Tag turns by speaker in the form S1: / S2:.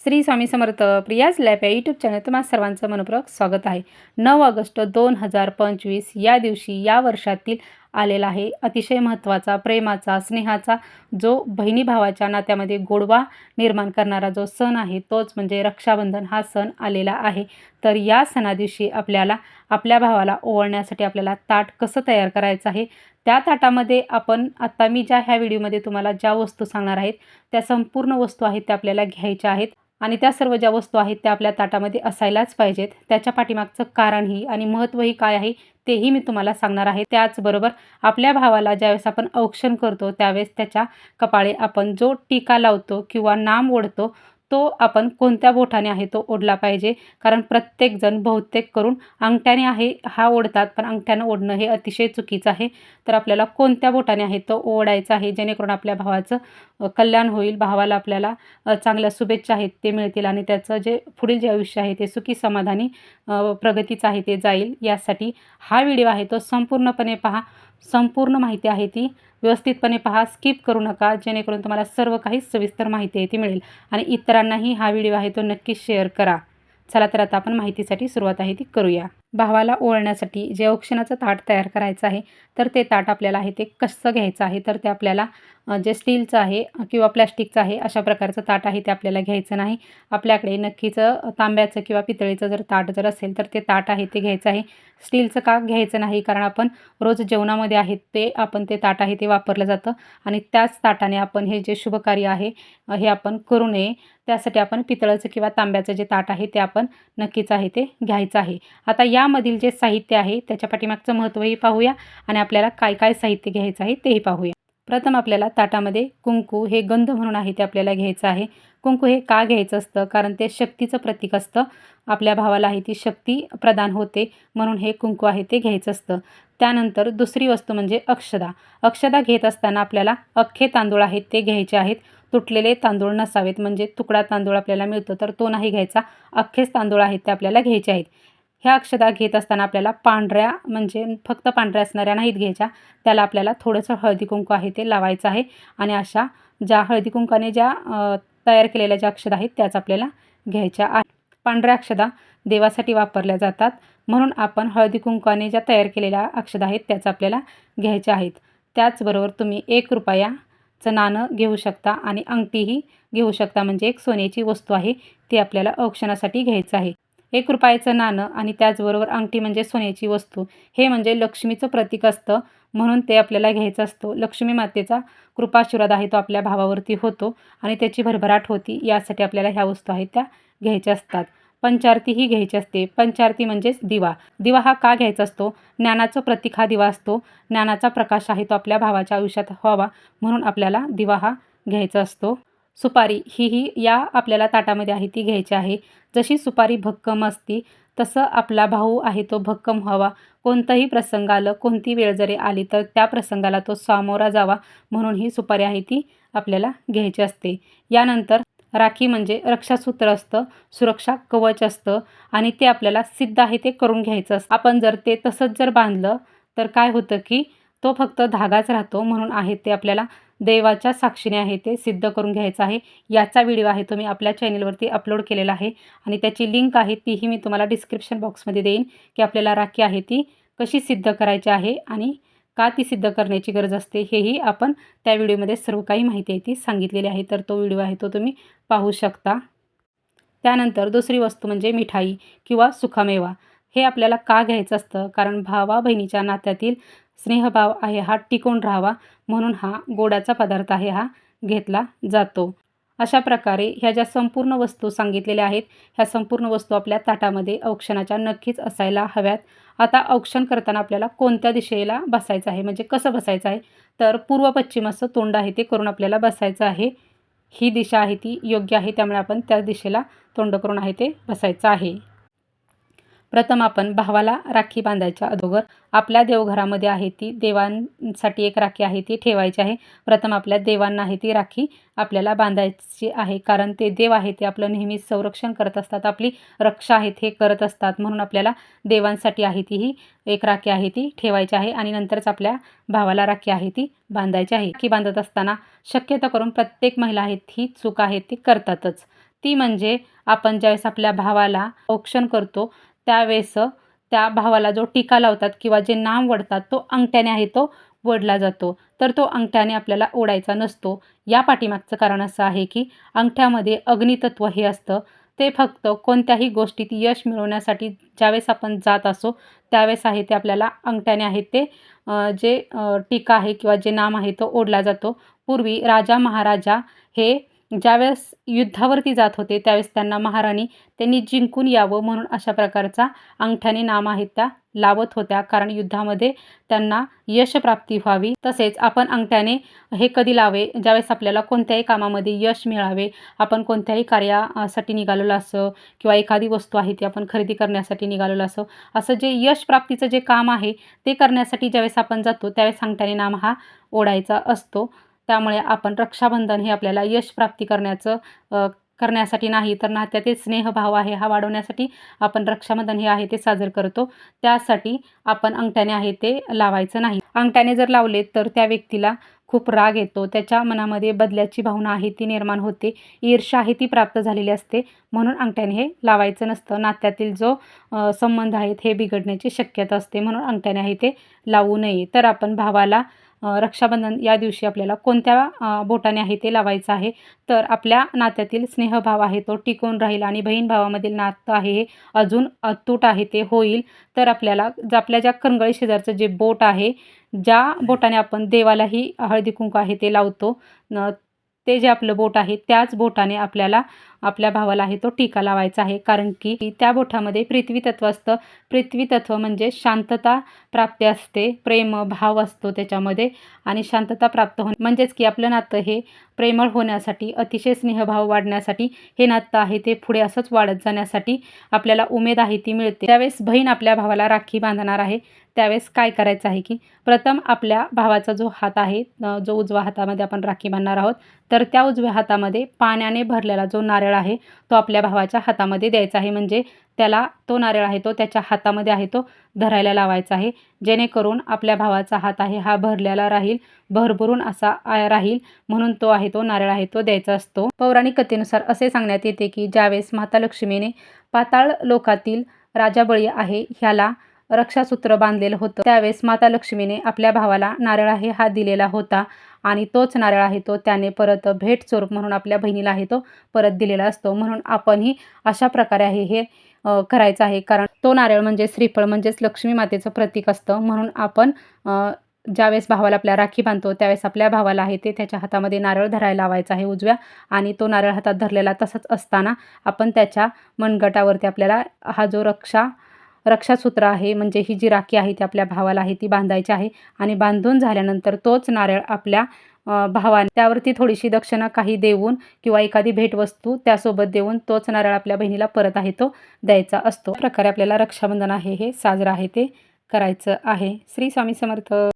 S1: श्री स्वामी समर्थ प्रियाज लॅप या यूट्यूब चॅनल तुम्हा सर्वांचं मनपूर्वक स्वागत आहे. नऊ ऑगस्ट दोन हजार पंचवीस या दिवशी या वर्षातील आलेला आहे. अतिशय महत्त्वाचा प्रेमाचा स्नेहाचा जो बहिणी भावाच्या नात्यामध्ये गोडवा निर्माण करणारा जो सण आहे तोच म्हणजे रक्षाबंधन हा सण आलेला आहे. तर या सणादिवशी आपल्याला आपल्या भावाला ओवळण्यासाठी आपल्याला ताट कसं तयार करायचं आहे त्या ताटामध्ये आपण आत्ता मी ज्या ह्या व्हिडिओमध्ये तुम्हाला ज्या वस्तू सांगणार आहेत त्या संपूर्ण वस्तू आहेत त्या आपल्याला घ्यायच्या आहेत. आणि त्या सर्व ज्या वस्तू आहेत त्या आपल्या ताटामध्ये असायलाच पाहिजेत. त्याच्या पाठीमागचं कारणही आणि महत्त्वही काय आहे तेही मी तुम्हाला सांगणार आहे. त्याचबरोबर आपल्या भावाला ज्यावेळेस आपण औक्षण करतो त्यावेळेस त्याच्या कपाळे आपण जो टीका लावतो किंवा नाम ओढतो तो आपण कोणत्या बोटाने आहे तो ओढला पाहिजे? कारण प्रत्येकजण बहुतेक करून अंगठ्याने आहे हा ओढतात पण अंगठ्यानं ओढणं हे अतिशय चुकीचं आहे. तर आपल्याला कोणत्या बोटाने आहे तो ओढायचा आहे? जेणेकरून आपल्या भावाचं कल्याण होईल भावाला आपल्याला चांगल्या शुभेच्छा आहेत ते मिळतील आणि त्याचं जे पुढील जे आयुष्य आहे ते सुखी समाधानी प्रगतीचं आहे ते जाईल. यासाठी हा व्हिडिओ आहे तो संपूर्णपणे पहा. संपूर्ण माहिती आहे ती. व्यवस्थितपणे पहा स्किप करू नका जेणेकरून तुम्हाला सर्व काही सविस्तर माहिती आहे ती मिळेल. आणि इतरांनाही हा व्हिडिओ आहे तो नक्की शेअर करा. चला तर आता आपण माहितीसाठी सुरुवात आहे ती करूया. भावाला ओळण्यासाठी जे औक्षणाचं ताट तयार करायचं आहे तर ते ताट आपल्याला आहे ते कसं घ्यायचं आहे? तर ते आपल्याला जे स्टीलचं आहे किंवा प्लॅस्टिकचं आहे अशा प्रकारचं ताट आहे ते आपल्याला घ्यायचं नाही. आपल्याकडे नक्कीच तांब्याचं किंवा पितळीचं जर ताट जर असेल तर ते ताट आहे ते घ्यायचं आहे. स्टीलचं का घ्यायचं नाही? कारण आपण रोज जेवणामध्ये आहे ते आपण ते ताट आहे ते वापरलं जातं आणि त्याच ताटाने आपण हे जे शुभकार्य आहे हे आपण करू नये. त्यासाठी आपण पितळाचं किंवा तांब्याचं जे ताट आहे ते आपण नक्कीच आहे ते घ्यायचं आहे. आता यामधील जे साहित्य आहे त्याच्या पाठीमागचं महत्त्वही पाहूया आणि आपल्याला काय काय साहित्य घ्यायचं आहे तेही पाहूया. प्रथम आपल्याला ताटामध्ये कुंकू हे गंध म्हणून आहे ते आपल्याला घ्यायचं आहे. कुंकू हे का घ्यायचं असतं? कारण ते शक्तीचं प्रतीक असतं. आपल्या भावाला आहे ती शक्ती प्रदान होते म्हणून हे कुंकू आहे ते घ्यायचं असतं. त्यानंतर दुसरी वस्तू म्हणजे अक्षदा. अक्षदा घेत असताना आपल्याला अख्खे तांदूळ आहेत ते घ्यायचे आहेत. तुटलेले तांदूळ नसावेत म्हणजे तुकडा तांदूळ आपल्याला मिळतो तर तो नाही घ्यायचा. अख्खेच तांदूळ आहेत ते आपल्याला घ्यायचे आहेत. ह्या अक्षदा घेत असताना आपल्याला पांढऱ्या म्हणजे फक्त पांढऱ्या असणाऱ्या नाहीत घ्यायच्या. त्याला आपल्याला थोडंसं हळदी कुंकू आहे ते लावायचं आहे. आणि अशा ज्या हळदी कुंकाने ज्या तयार केलेल्या ज्या अक्षता आहेत त्याच आपल्याला घ्यायच्या आहेत पांढऱ्या अक्षदा देवासाठी वापरल्या जातात. म्हणून आपण हळदी कुंकाने ज्या तयार केलेल्या अक्षदा आहेत त्याच आपल्याला घ्यायच्या आहेत. त्याचबरोबर तुम्ही एक रुपयाचं नाणं घेऊ शकता आणि अंगठीही घेऊ शकता. म्हणजे एक सोन्याची वस्तू आहे ती आपल्याला औक्षणासाठी घ्यायचं आहे. एक रुपयाचं नाणं आणि त्याचबरोबर अंगठी म्हणजे सोन्याची वस्तू हे म्हणजे लक्ष्मीचं प्रतीक असतं म्हणून ते आपल्याला घ्यायचं असतो. लक्ष्मी मातेचा कृपाशीर्वाद आहे तो आपल्या भावावरती होतो आणि त्याची भरभराट होती यासाठी आपल्याला ह्या वस्तू आहेत त्या घ्यायच्या असतात. पंचारती ही घ्यायची असते. पंचारती म्हणजेच दिवा. दिवा हा का घ्यायचा असतो? ज्ञानाचं प्रतीक हा दिवा असतो. ज्ञानाचा प्रकाश आहे तो आपल्या भावाच्या आयुष्यात व्हावा म्हणून आपल्याला दिवा हा घ्यायचा असतो. सुपारी ही ही या आपल्याला ताटामध्ये आहे ती घ्यायची आहे. जशी सुपारी भक्कम असती तसं आपला भाऊ आहे तो भक्कम व्हावा. कोणतंही प्रसंग आलं कोणती वेळ जरी आली तर त्या प्रसंगाला तो सामोरा जावा म्हणून ही सुपारी आहे ती आपल्याला घ्यायची असते. यानंतर राखी म्हणजे रक्षासूत्र असतं सुरक्षा कवच असतं आणि ते आपल्याला सिद्ध आहे ते करून घ्यायचं असतं. आपण जर ते तसंच जर बांधलं तर काय होतं की तो फक्त धागाच राहतो म्हणून आहे ते आपल्याला देवाच्या साक्षीने आहे ते सिद्ध करून घ्यायचं आहे. याचा व्हिडिओ आहे तो मी आपल्या चॅनलवरती अपलोड केलेला आहे आणि त्याची लिंक आहे तीही मी तुम्हाला डिस्क्रिप्शन बॉक्समध्ये देईन की आपल्याला राखी आहे ती कशी सिद्ध करायची आहे आणि का ती सिद्ध करण्याची गरज असते हेही आपण त्या व्हिडिओमध्ये सर्व काही माहिती आहे ती सांगितलेली आहे. तर तो व्हिडिओ आहे तो तुम्ही पाहू शकता. त्यानंतर दुसरी वस्तू म्हणजे मिठाई किंवा सुखामेवा. हे आपल्याला का घ्यायचं असतं? कारण भावा बहिणीच्या नात्यातील स्नेहभाव आहे हा टिकून राहावा म्हणून हा गोडाचा पदार्थ आहे हा घेतला जातो. अशा प्रकारे ह्या ज्या संपूर्ण वस्तू सांगितलेल्या आहेत ह्या संपूर्ण वस्तू आपल्या ताटामध्ये औक्षणाच्या नक्कीच असायला हव्यात. आता औक्षण करताना आपल्याला कोणत्या दिशेला बसायचं आहे? म्हणजे कसं बसायचं आहे? तर पूर्व पश्चिम असं तोंड आहे ते करून आपल्याला बसायचं आहे. ही दिशा आहे ती योग्य आहे त्यामुळे आपण त्या दिशेला तोंड करून आहे ते बसायचं आहे. प्रथम आपण भावाला राखी बांधायच्या अगोदर आपल्या देवघरामध्ये आहे ती देवांसाठी एक राखी आहे ती ठेवायची आहे. प्रथम आपल्या देवांना आहे ती राखी आपल्याला बांधायची आहे. कारण ते देव आहे ते आपलं नेहमी संरक्षण करत असतात आपली रक्षा आहेत हे करत असतात. म्हणून आपल्याला देवांसाठी आहे ती ही एक राखी आहे ती ठेवायची आहे आणि नंतरच आपल्या भावाला राखी आहे ती बांधायची आहे. राखी बांधत असताना शक्यता करून प्रत्येक महिला आहेत ही चूक आहे ती करतातच. ती म्हणजे आपण ज्यावेळेस आपल्या भावाला औक्षण करतो त्यावेळेस त्या भावाला जो टीका लावतात किंवा जे नाम वडतात तो अंगठ्याने आहे तो वडला जातो. तर तो अंगठ्याने आपल्याला ओढायचा नसतो. या पाठीमागचं कारण असं आहे की अंगठ्यामध्ये अग्नितत्व हे असतं. ते फक्त कोणत्याही गोष्टीत यश मिळवण्यासाठी ज्यावेळेस आपण जात असो त्यावेळेस आहे ते आपल्याला अंगठ्याने आहे ते जे टीका आहे किंवा जे नाम आहे तो ओढला जातो. पूर्वी राजा महाराजा हे ज्यावेळेस युद्धावरती जात होते त्यावेळेस त्यांना महाराणी त्यांनी जिंकून यावं म्हणून अशा प्रकारचा अंगठ्याने नाम आहेत त्या लावत होत्या. कारण युद्धामध्ये त्यांना यशप्राप्ती व्हावी. तसेच आपण अंगठ्याने हे कधी लावे? ज्यावेळेस आपल्याला कोणत्याही कामामध्ये यश मिळावे आपण कोणत्याही कार्यासाठी निघालेलो असं किंवा एखादी वस्तू आहे ती आपण खरेदी करण्यासाठी निघालेलो असो असं जे यश प्राप्तीचं जे काम आहे ते करण्यासाठी ज्यावेळेस आपण जातो त्यावेळेस अंगठ्याने नाम हा ओढायचा असतो. त्यामुळे आपण रक्षाबंधन हे आपल्याला यश प्राप्ती करण्याचं करण्यासाठी नाही तर नात्यातील स्नेहभाव आहे हा वाढवण्यासाठी आपण रक्षाबंधन हे आहे ते साजरं करतो. त्यासाठी आपण अंगठ्याने आहे ते लावायचं नाही. अंगठ्याने जर लावले तर त्या व्यक्तीला खूप राग येतो. त्याच्या मनामध्ये बदल्याची भावना आहे ती निर्माण होते. ईर्षा आहे ती प्राप्त झालेली असते. म्हणून अंगठ्याने हे लावायचं नसतं. नात्यातील जो संबंध आहेत हे बिघडण्याची शक्यता असते. म्हणून अंगठ्याने आहे ते लावू नये. तर आपण भावाला रक्षाबंधन या दिवशी आपल्याला कोणत्या बोटाने आहे ते लावायचं आहे. तर आपल्या नात्यातील स्नेहभाव आहे तो टिकून राहील आणि बहीण भावामधील नातं आहे हे अजून अतूट आहे ते होईल. तर आपल्याला ज- आपल्या ज्या करंगळी शेजारचं जे बोट आहे ज्या बोटाने आपण देवालाही हळदी कुंकू आहे ते लावतो. न ते जे आपलं बोट आहे त्याच बोटाने आपल्याला आपल्या भावाला आहे तो टीका लावायचा आहे. कारण की त्या बोटामध्ये पृथ्वी तत्व असतं. पृथ्वी तत्व म्हणजे शांतता प्राप्ती असते. प्रेम भाव असतो त्याच्यामध्ये आणि शांतता प्राप्त होणे. म्हणजेच की आपलं नातं हे प्रेमळ होण्यासाठी अतिशय स्नेहभाव वाढण्यासाठी हे नातं आहे ते पुढे असंच वाढत जाण्यासाठी आपल्याला उमेद आहे ती मिळते. त्यावेळेस बहीण आपल्या भावाला राखी बांधणार आहे त्यावेळेस काय करायचं आहे की प्रथम आपल्या भावाचा जो हात आहे जो उजवा हातामध्ये आपण राखी बांधणार आहोत तर तर त्या उजव्या हातामध्ये पाण्याने भरलेला जो नारळ आहे तो आपल्या भावाच्या हातामध्ये द्यायचा आहे. म्हणजे त्याला तो नारळ आहे तो त्याच्या हातामध्ये आहे तो धरायला लावायचा आहे. जेणेकरून आपल्या भावाचा हात आहे हा भरलेला राहील भरभरून असा राहील. म्हणून तो आहे तो नारळ आहे तो द्यायचा असतो. पौराणिक कथेनुसार असे सांगण्यात येते की ज्यावेळेस माता लक्ष्मीने पाताळ लोकातील राजा बळी आहे ह्याला रक्षासूत्र बांधलेलं होतं. त्यावेळेस माता लक्ष्मीने आपल्या भावाला नारळ आहे हा दिलेला होता आणि तोच नारळ आहे तो त्याने परत भेट स्वरूप म्हणून आपल्या बहिणीला आहे तो परत दिलेला असतो. म्हणून आपणही अशा प्रकारे आहे हे करायचं आहे. कारण तो नारळ म्हणजे श्रीफळ म्हणजेच लक्ष्मी मातेचं प्रतीक असतं. म्हणून आपण ज्यावेळेस भावाला आपल्या राखी बांधतो त्यावेळेस आपल्या भावाला आहे ते त्याच्या हातामध्ये नारळ धरायला लावायचा आहे उजव्या आणि तो नारळ हातात धरलेला तसंच असताना आपण त्याच्या मनगटावरती आपल्याला हा जो रक्षा रक्षासूत्र आहे म्हणजे ही जी राखी आहे ती आपल्या भावाला आहे ती बांधायची आहे आणि बांधून झाल्यानंतर तोच नारळ आपल्या भावाने त्यावरती थोडीशी दक्षिणा काही देऊन किंवा एखादी भेटवस्तू त्यासोबत देऊन तोच नारळ आपल्या बहिणीला परत आहे तो द्यायचा असतो. प्रकारे आपल्याला रक्षाबंधन आहे हे साजरं आहे ते करायचं आहे. श्री स्वामी समर्थ.